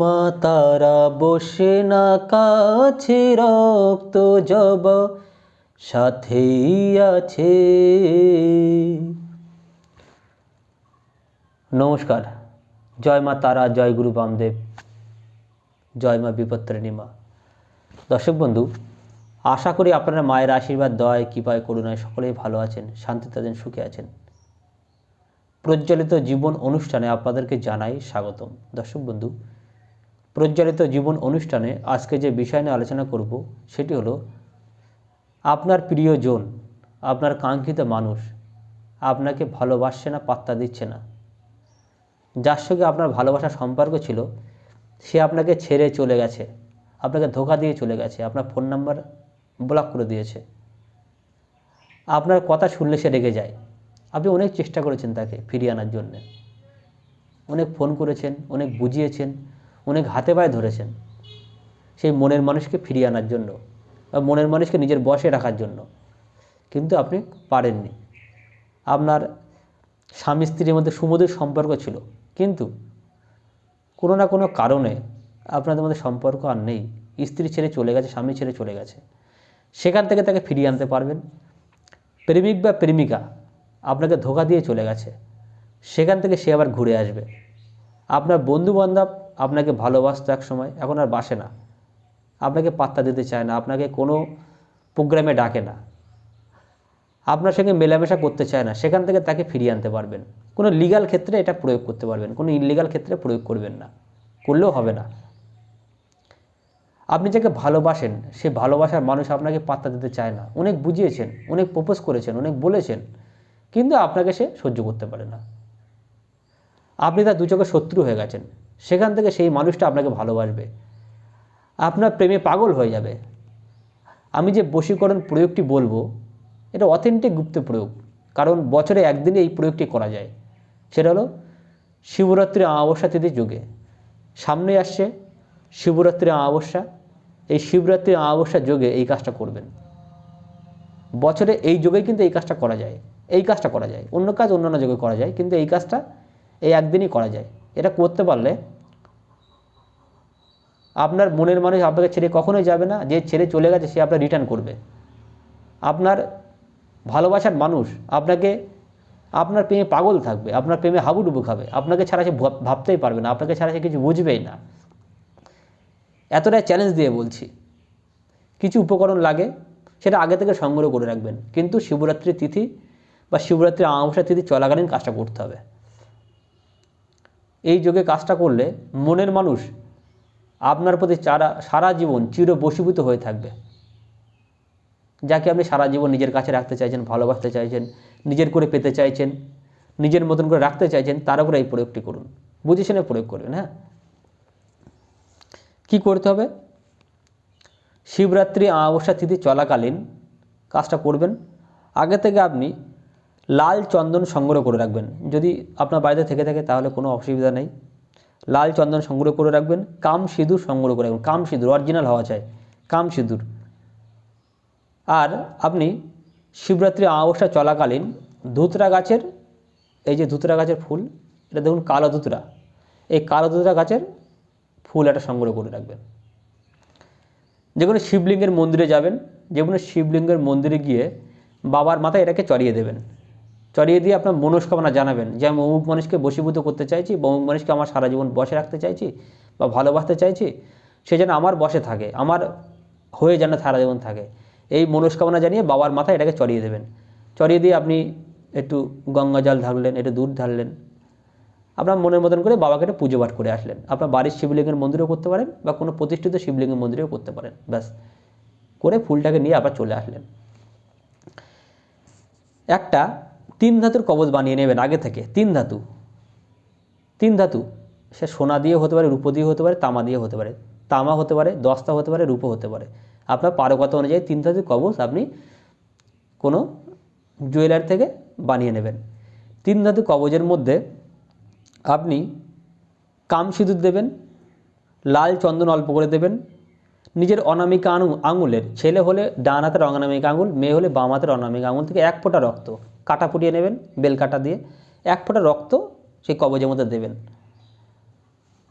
মা তারা বসে না কাছে রক্ত জব সাথেই আছে। নমস্কার, জয় মা তারা, জয় গুরু বামদেব, জয় মা বিপত্তারিণী মা। দর্শক বন্ধু, আশা করি আপনারা মায়ের আশীর্বাদ দয় কৃপায়, করুণায় সকলেই ভালো আছেন, শান্তিতে আছেন, সুখে আছেন। প্রজ্বলিত জীবন অনুষ্ঠানে আপনাদেরকে জানাই স্বাগতম। দর্শক বন্ধু প্রজ্বলিত জীবন অনুষ্ঠানে আজকে যে বিষয় নিয়ে আলোচনা করব, সেটি হলো, আপনার প্রিয়জন আপনার কাঙ্ক্ষিত মানুষ, আপনাকে ভালোবাসছে না, পাত্তা দিচ্ছে না। যার সঙ্গে আপনার ভালোবাসার সম্পর্ক ছিল, সে আপনাকে ছেড়ে চলে গেছে, আপনাকে ধোকা দিয়ে চলে গেছে, আপনার ফোন নাম্বার ব্লক করে দিয়েছে। আপনার কথা শুনলে সে রেগে যায়। আপনি অনেক চেষ্টা করেছেন তাকে ফিরিয়ে আনার জন্যে। অনেক ফোন করেছেন, অনেক বুঝিয়েছেন অনেক হাতে পায়ে ধরেছেন। সেই মনের মানুষকে ফিরিয়ে আনার জন্য বা মনের মানুষকে নিজের বসে রাখার জন্য। কিন্তু আপনি পারেননি। আপনার স্বামী স্ত্রীর মধ্যে সুমধুর সম্পর্ক ছিল। কিন্তু কোনো না কোনো কারণে আপনাদের মধ্যে সম্পর্ক আর নেই। স্ত্রী ছেড়ে চলে গেছে, স্বামী ছেড়ে চলে গেছে। সেখান থেকে তাকে ফিরিয়ে আনতে পারবেন। প্রেমিক বা প্রেমিকা আপনাকে ধোকা দিয়ে চলে গেছে। সেখান থেকে সে আবার ঘুরে আসবে। আপনার বন্ধু বান্ধব আপনাকে ভালোবাসতো এক সময়, এখন আর বাসে না। আপনাকে পাত্তা দিতে চায় না, আপনাকে কোনো প্রোগ্রামে ডাকে না। আপনার সঙ্গে মেলামেশা করতে চায় না, সেখান থেকে তাকে ফিরিয়ে আনতে পারবেন। কোনো লিগাল ক্ষেত্রে এটা প্রয়োগ করতে পারবেন, কোনো ইলিগাল ক্ষেত্রে প্রয়োগ করবেন না। করলেও হবে না। আপনি যাকে ভালোবাসেন, সে ভালোবাসার মানুষ আপনাকে পাত্তা দিতে চায় না। অনেক বুঝিয়েছেন, অনেক প্রপোজ করেছেন, অনেক বলেছেন, কিন্তু আপনাকে সে সহ্য করতে পারে না। আপনি তার দু চোখে শত্রু হয়ে গেছেন। সেখান থেকে সেই মানুষটা আপনাকে ভালোবাসবে। আপনার প্রেমে পাগল হয়ে যাবে। আমি যে বশীকরণ প্রয়োগটি বলব, এটা অথেন্টিক গুপ্ত প্রয়োগ। কারণ বছরে একদিনে এই প্রয়োগটি করা যায়। সেটা হলো শিবরাত্রি অমাবস্যা তিথি যুগে। সামনে আসছে শিবরাত্রি অমাবস্যা। এই শিবরাত্রি অমাবস্যা যোগে এই কাজটা করবেন। বছরে এই যুগেই কিন্তু এই কাজটা করা যায়। এই কাজটা করা যায়। অন্য কাজ অন্যান্য যুগে করা যায়। কিন্তু এই কাজটা এই একদিনই করা যায়। এটা করতে পারলে আপনার মনের মানুষ আপনাকে ছেড়ে কখনোই যাবে না। যে ছেড়ে চলে গেছে, সে আপনার রিটার্ন করবে। আপনার ভালোবাসার মানুষ আপনাকে, আপনার প্রেমে পাগল থাকবে, আপনার প্রেমে হাবুডুবু খাবে। আপনাকে ছাড়া সে ভাব- ভাবতেই পারবে না, আপনাকে ছাড়া সে কিছু বুঝবেই না। এতটাই চ্যালেঞ্জ দিয়ে বলছি। কিছু উপকরণ লাগে, সেটা আগে থেকে সংগ্রহ করে রাখবেন। কিন্তু শিবরাত্রির তিথি বা শিবরাত্রির অমাবস্যা তিথি চলাকালীন কাজটা করতে হবে। এই যোগে কাজটা করলে মনের মানুষ আপনার প্রতি চারা সারা জীবন চির বশীভূত হয়ে থাকবে। যাকে আপনি সারা জীবন নিজের কাছে রাখতে চাইছেন, ভালোবাসতে চাইছেন, নিজের করে পেতে চাইছেন, নিজের মতন করে রাখতে চাইছেন, তার উপরে এই প্রয়োগটি করুন। বুঝে শুনে প্রয়োগ করবেন হ্যাঁ? কি করতে হবে? শিবরাত্রি অমাবস্যা তিথি চলাকালীন কাজটা করবেন। আগে থেকে আপনি লাল চন্দন সংগ্রহ করে রাখবেন। যদি আপনার বাড়িতে থেকে থাকে, তাহলে কোনো অসুবিধা নেই। লাল চন্দন সংগ্রহ করে রাখবেন, কাম সিঁদুর সংগ্রহ করে রাখবেন, কাম সিঁদুর অরিজিনাল হওয়া চাই, কাম সিঁদুর। আর আপনি শিবরাত্রি অমাবস্যা চলাকালীন ধুতরা গাছের, এই যে ধুতরা গাছের ফুল, এটা দেখুন কালো ধুতরা, এই কালো ধুতরা গাছের ফুল একটা সংগ্রহ করে রাখবেন। যে কোনো শিবলিঙ্গের মন্দিরে যাবেন, যে কোনো শিবলিঙ্গের মন্দিরে গিয়ে বাবার মাথায় এটাকে চড়িয়ে দেবেন। চড়িয়ে দিয়ে আপনার মনস্কামনা জানাবেন যে আমি অমুক মানুষকে বশীভূত করতে চাইছি বা অমুক মানুষকে আমার সারা জীবন বসে রাখতে চাইছি বা ভালোবাসতে চাইছি, সে যেন আমার বসে থাকে, আমার হয়ে যেন সারা জীবন থাকে। এই মনস্কামনা জানিয়ে বাবার মাথায় এটাকে চড়িয়ে দেবেন। চড়িয়ে দিয়ে আপনি একটু গঙ্গা জল ঢাললেন, একটু দুধ ঢাললেন। আপনার মনের মতন করে বাবাকে একটা পুজো পাঠ করে আসলেন। আপনার বাড়ির শিবলিঙ্গের মন্দিরেও করতে পারেন বা কোনো প্রতিষ্ঠিত শিবলিঙ্গের মন্দিরেও করতে পারেন, ব্যাস। করে ফুলটাকে নিয়ে আবার চলে আসলেন। একটা তিন ধাতুর কবচ বানিয়ে নেবেন আগে থেকে, তিন ধাতু। তিন ধাতু, সে সোনা দিয়ে হতে পারে, রূপো দিয়ে হতে পারে, তামা দিয়ে হতে পারে। তামা হতে পারে, দস্তা হতে পারে, রূপো হতে পারে। আপনার পারকতা অনুযায়ী তিন ধাতুর কবচ আপনি কোনো জুয়েলারি থেকে বানিয়ে নেবেন। তিন ধাতু কবজের মধ্যে আপনি কাম সিঁদুর দেবেন, লাল চন্দন অল্প করে দেবেন, নিজের অনামিকা আঙু আঙুলের, ছেলে হলে ডান হাতের অনামিকা আঙুল, মেয়ে হলে বাম হাতের অনামিকা আঙুল থেকে এক ফোঁটা রক্ত। কাটা ফুটিয়ে নেবেন, বেল কাটা দিয়ে এক ফোঁটা রক্ত সেই কবজের মধ্যে দেবেন।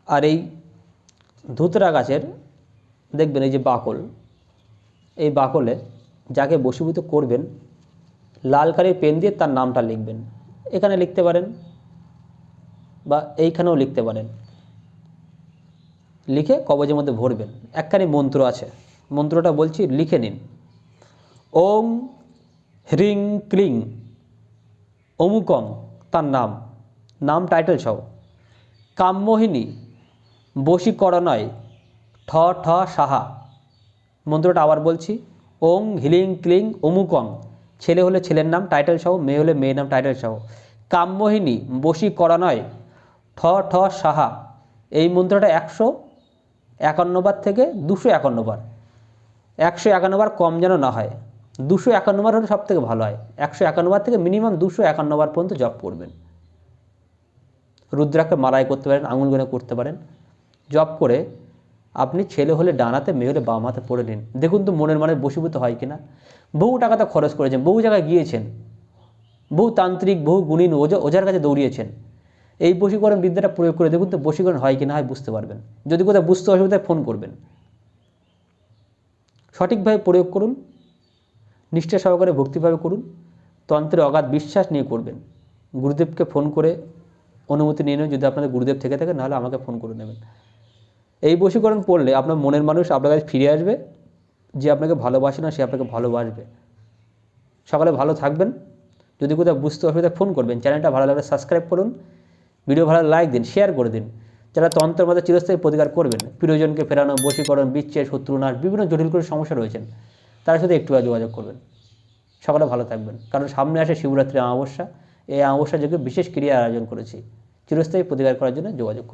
আর এই ধুতরা গাছের, দেখবেন এই যে বাকল, এই বাকলে যাকে বশীভূত করবেন, লাল কালির পেন দিয়ে তার নামটা লিখবেন। এখানে লিখতে পারেন বা এইখানেও লিখতে পারেন। লিখে কবজের মধ্যে ভরবেন। একখানি মন্ত্র আছে, মন্ত্রটা বলছি, লিখে নিন। ওং হ্রিং ক্লিং। অমুকং তার নাম। নাম টাইটেল সহ। কামমোহিনী, বশীকরণয়, ঠ ঠ, সাহা। মন্ত্রটা আবার বলছি। ওং, হিলিং, ক্লিং অমুকং ছেলে হলে ছেলের নাম টাইটেল সহ, মেয়ে হলে মেয়ের নাম টাইটেল সহ। কামমোহিনী, বশীকরণয়, ঠ ঠ, সাহা। এই মন্ত্রটা একশো একান্নবার থেকে দুশো একান্নবার একশো একান্নবার কম যেন না হয়। দুশো একান্নবার হলে সব থেকে ভালো হয়। একশো একান্নবার থেকে মিনিমাম দুশো একান্নবার পর্যন্ত জপ করবেন। রুদ্রাকে মারাই করতে পারেন, আঙুল গুনে করতে পারেন। জপ করে আপনি ছেলে হলে ডানাতে মেয়ে হলে বাম হাতে পড়ে নিন। দেখুন তো মনের মানে বসীভূত হয় কিনা। বহু টাকা তো খরচ করেছেন, বহু জায়গায় গিয়েছেন। বহু তান্ত্রিক, বহু গুণিন ওজা ওঝার কাছে দৌড়িয়েছেন। এই বশীকরণ বিদ্যাটা প্রয়োগ করে দেখুন তো বশীকরণ হয় কি না হয় বুঝতে পারবেন। যদি কোথাও বুঝতে অসুবিধায় ফোন করবেন। সঠিকভাবে প্রয়োগ করুন নিষ্ঠা সহকারে ভক্তিভাবে করুন, তন্ত্রে অগাধ বিশ্বাস নিয়ে করবেন। গুরুদেবকে ফোন করে অনুমতি নিয়ে নেবেন যদি আপনাদের গুরুদেব থেকে থাকে, নাহলে আমাকে ফোন করে নেবেন। এই বশীকরণ পড়লে আপনার মনের মানুষ আপনার কাছে ফিরে আসবে, যে আপনাকে ভালোবাসে না, সে আপনাকে ভালোবাসবে। সকালে ভালো থাকবেন। যদি কোথাও বুঝতে অসুবিধা ফোন করবেন। চ্যানেলটা ভালো লাগলে সাবস্ক্রাইব করুন, ভিডিও ভালো লাইক দিন শেয়ার করে দিন। যারা তন্ত্রের মধ্যে চিরস্থায়ী প্রতিকার করবেন, প্রিয়জনকে ফেরানো, বশীকরণ, বিচ্ছেদ, শত্রুনাশ, বিভিন্ন জটিল করে সমস্যা রয়েছেন তার সাথে একটু যোগাযোগ করবেন। সকালে ভালো থাকবেন। কারণ সামনে আসে শিবরাত্রি অমাবস্যা। এই অমাবস্যা যোগে বিশেষ ক্রিয়া আয়োজন করেছি। চিরস্থায়ী প্রতিকার করার জন্য যোগাযোগ করুন।